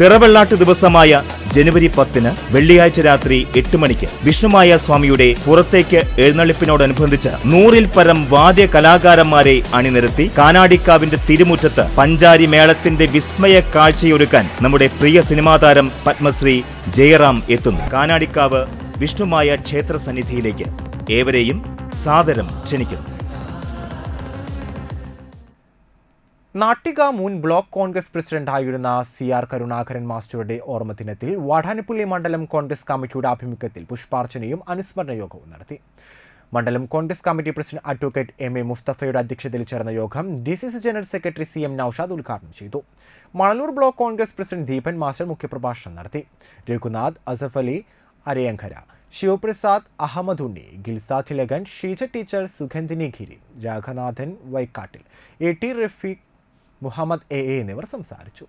തിറവെള്ളാട്ട് ദിവസമായ ജനുവരി പത്തിന് വെള്ളിയാഴ്ച രാത്രി എട്ട് മണിക്ക് വിഷ്ണുമായ സ്വാമിയുടെ പുറത്തേക്ക് എഴുന്നള്ളിപ്പിനോടനുബന്ധിച്ച് നൂറിൽ പരം വാദ്യ കലാകാരന്മാരെ അണിനിരത്തി കാനാടിക്കാവിന്റെ തിരുമുറ്റത്ത് പഞ്ചാരി മേളത്തിന്റെ വിസ്മയ കാഴ്ചയൊരുക്കാൻ നമ്മുടെ പ്രിയ സിനിമാ താരം പത്മശ്രീ ജയറാം എത്തുന്നു. കാനാടിക്കാവ് വിഷ്ണുമായ ക്ഷേത്ര സന്നിധിയിലേക്ക് ഏവരെയും സാദരം ക്ഷണിക്കുന്നു. നാട്ടിക മുൻ ബ്ലോക്ക് കോൺഗ്രസ് പ്രസിഡന്റായിരുന്ന സി ആർ കരുണാകരൻ മാസ്റ്ററുടെ ഓർമ്മദിനത്തിൽ വാടാനപ്പള്ളി മണ്ഡലം കോൺഗ്രസ് കമ്മിറ്റിയുടെ ആഭിമുഖ്യത്തിൽ പുഷ്പാർച്ചനയും അനുസ്മരണ യോഗവും നടത്തി. മണ്ഡലം Congress committee president advocate M A മുസ്തഫയുടെ അധ്യക്ഷതയിൽ ചേർന്ന യോഗം D C C general secretary C M Naushad ഉദ്ഘാടനം ചെയ്തു. Manalur block Congress president Deepan master മുഖ്യപ്രഭാഷണം നടത്തി. Raghunath Asaf Ali Arayankara Sivaprasad Ahammed Unni Gilsa Thilakan Sheeja teacher Sugandhini Giri Raghanathan Vaikkattil A T Rafeeq Muhammad A എന്നിവർ സംസാരിച്ചു